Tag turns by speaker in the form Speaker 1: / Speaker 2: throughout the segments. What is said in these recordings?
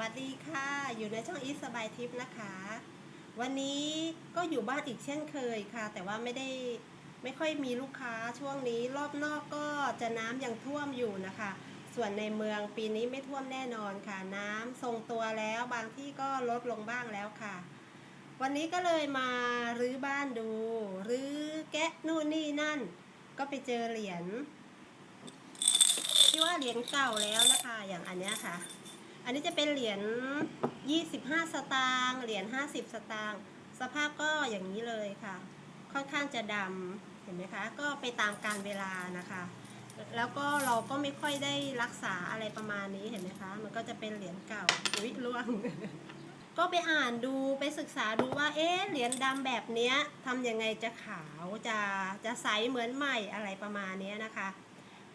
Speaker 1: วัสดีค่ะ อยู่ในช่องอีสบายทิปนะคะ วันนี้ก็อยู่บ้านอีกเช่นเคยค่ะ แต่ว่าไม่ได้ไม่ค่อยมีลูกค้าช่วงนี้รอบนอกก็จะน้ำยังท่วมอยู่นะคะ ส่วนในเมืองปีนี้ไม่ท่วมแน่นอนค่ะ น้ำทรงตัวแล้วบางที่ก็ลดลงบ้างแล้วค่ะ วันนี้ก็เลยมารื้อบ้านดูรื้อแกะนู่นนี่นั่น ก็ไปเจอเหรียญที่ว่าเหรียญเก่าแล้วนะคะ อย่างอันเนี้ยค่ะ อันนี้จะเป็นเหรียญ 25 สตางค์เหรียญ 50 สตางค์สภาพก็อย่างนี้เลยค่ะ ค่อนข้างจะดำเห็นไหมคะ ก็ไปตามการเวลานะคะ แล้วก็เราก็ไม่ค่อยได้รักษาอะไรประมาณนี้เห็นไหมคะ มันก็จะเป็นเหรียญเก่าอุ๊ยล่วง ก็ไปอ่านดูไปศึกษาดูว่า เอ๊ะเหรียญดำแบบเนี้ยทำยังไงจะขาวจะจะใสเหมือนใหม่อะไรประมาณนี้นะคะ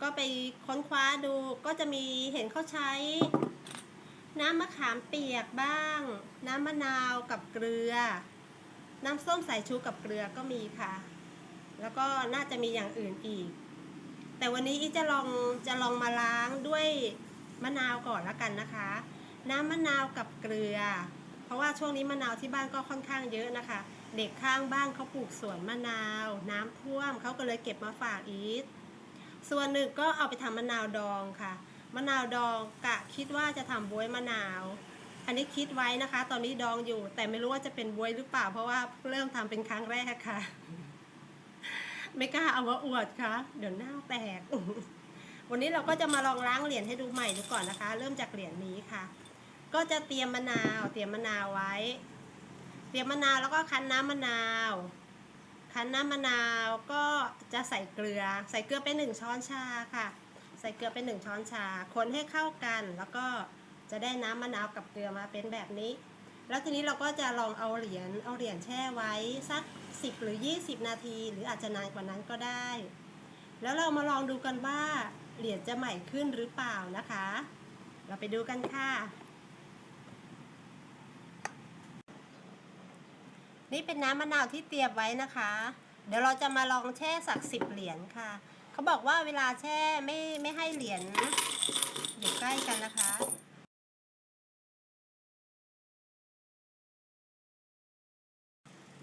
Speaker 1: ก็ไปค้นคว้าดูก็จะมีเห็นเขาใช้ น้ำมะขามเปียกบ้าง น้ำมะนาวกับเกลือ น้ำส้มสายชูกับเกลือก็มีค่ะ แล้วก็น่าจะมีอย่างอื่นอีก แต่วันนี้อีจะลองจะลองมาล้างด้วยมะนาวก่อนละกันนะคะ น้ำมะนาวกับเกลือ เพราะว่าช่วงนี้มะนาวที่บ้านก็ค่อนข้างเยอะนะคะ เด็กข้างบ้านเขาปลูกสวนมะนาว น้ำท่วมเขาก็เลยเก็บมาฝากอีทส่วนหนึ่งก็เอาไปทำมะนาวดองค่ะ มะนาวดองกะคิดว่าจะทำบวยมะนาว อันนี้คิดไว้นะคะ ตอนนี้ดองอยู่ แต่ไม่รู้ว่าจะเป็นบวยหรือเปล่า เพราะว่าเริ่มทำเป็นครั้งแรกค่ะ ไม่กล้าเอามาอวดค่ะ เดี๋ยวหน้าแตก วันนี้เราก็จะมาลองล้างเหรียญให้ดูใหม่ดูก่อนนะคะ เริ่มจากเหรียญนี้ค่ะ ก็จะเตรียมมะนาว เตรียมมะนาวไว้ เตรียมมะนาวแล้วก็คั้นน้ำมะนาวคั้นน้ำมะนาวก็จะใส่เกลือ ใส่เกลือไปหนึ่งช้อนชาค่ะ ใส่เกลือไปหนึ่งช้อนชา คนให้เข้ากัน แล้วก็จะได้น้ำมะนาวกับเกลือมาเป็นแบบนี้ แล้วทีนี้เราก็จะลองเอาเหรียญเอาเหรียญแช่ไว้สัก 10 หรือ 20 นาที หรืออาจจะนานกว่านั้นก็ได้ แล้วเรามาลองดูกันว่าเหรียญจะใหม่ขึ้นหรือเปล่านะคะ เราไปดูกันค่ะ นี่เป็นน้ำมะนาวที่เตรียมไว้นะคะ เดี๋ยวเราจะมาลองแช่สักสิบเหรียญค่ะ เขาบอกว่าเวลาแช่ไม่ไม่ให้เหรียญอยู่ใกล้กันนะคะ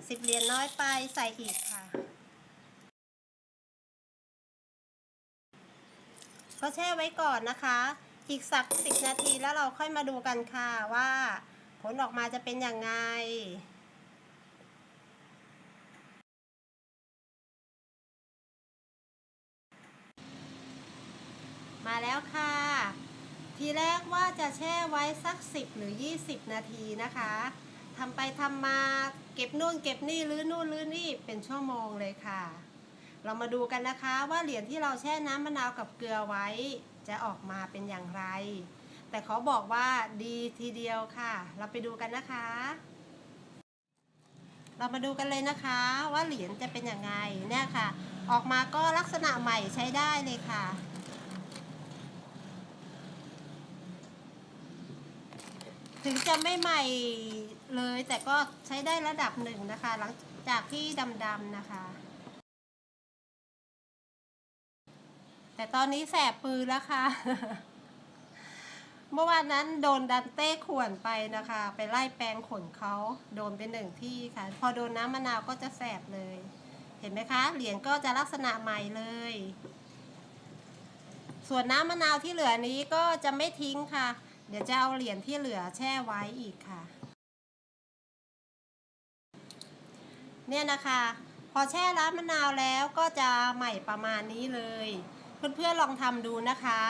Speaker 1: สิบเหรียญน้อยไปใส่อีกค่ะ ก็แช่ไว้ก่อนนะคะ อีกสักสิบนาทีแล้วเราค่อยมาดูกันค่ะว่า ผลออกมาจะเป็นอยังไง แล้วค่ะ ทีแรกว่าจะแช่ไว้สัก 10 หรือ 20 นาทีนะคะทำไปทำมาเก็บนู่นเก็บนี่ลื้อนู่นลื้อนี่เป็นชั่วโมงเลยค่ะ เรามาดูกันนะคะว่าเหรียญที่เราแช่น้ำมะนาวกับเกลือไว้ จะออกมาเป็นอย่างไร แต่ขอบอกว่าดีทีเดียวค่ะ เราไปดูกันนะคะ เรามาดูกันเลยนะคะว่าเหรียญจะเป็นอยังไงเนี่ยค่ะ ออกมาก็ลักษณะใหม่ใช้ได้เลยค่ะ ถึงจะไม่ใหม่เลย แต่ก็ใช้ได้ระดับหนึ่งนะคะ หลังจากที่ดำๆนะคะ แต่ตอนนี้แสบปืนแล้วค่ะ เมื่อวานนั้นโดนดันเต้ข่วนไปนะคะ ไปไล่แปรงขนเขาโดนไปหนึ่งที่ค่ะ พอโดนน้ำมะนาวก็จะแสบเลย เห็นไหมคะ เหรียญก็จะลักษณะใหม่เลย ส่วนน้ำมะนาวที่เหลือนี้ก็จะไม่ทิ้งค่ะ เดี๋ยวจะเอาเหรียญที่เหลือแช่ไว้อีกค่ะ เนี่ยนะคะ พอแช่น้ำมะนาวแล้วก็จะใหม่ประมาณนี้เลย เพื่อนๆลองทำดูนะคะ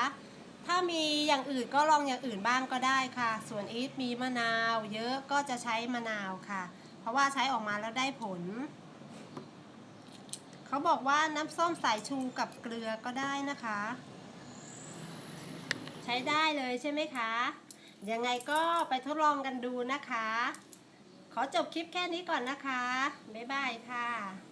Speaker 1: ถ้ามีอย่างอื่นก็ลองอย่างอื่นบ้างก็ได้ค่ะ ส่วนอีฟมีมะนาว เยอะก็จะใช้มะนาวค่ะ เพราะว่าใช้ออกมาแล้วได้ผลเขาบอกว่าน้ำส้มสายชูกับเกลือก็ได้นะคะ ใช้ได้เลยใช่ไหมคะ ยังไงก็ไปทดลองกันดูนะคะ ขอจบคลิปแค่นี้ก่อนนะคะ บ๊ายบายค่ะ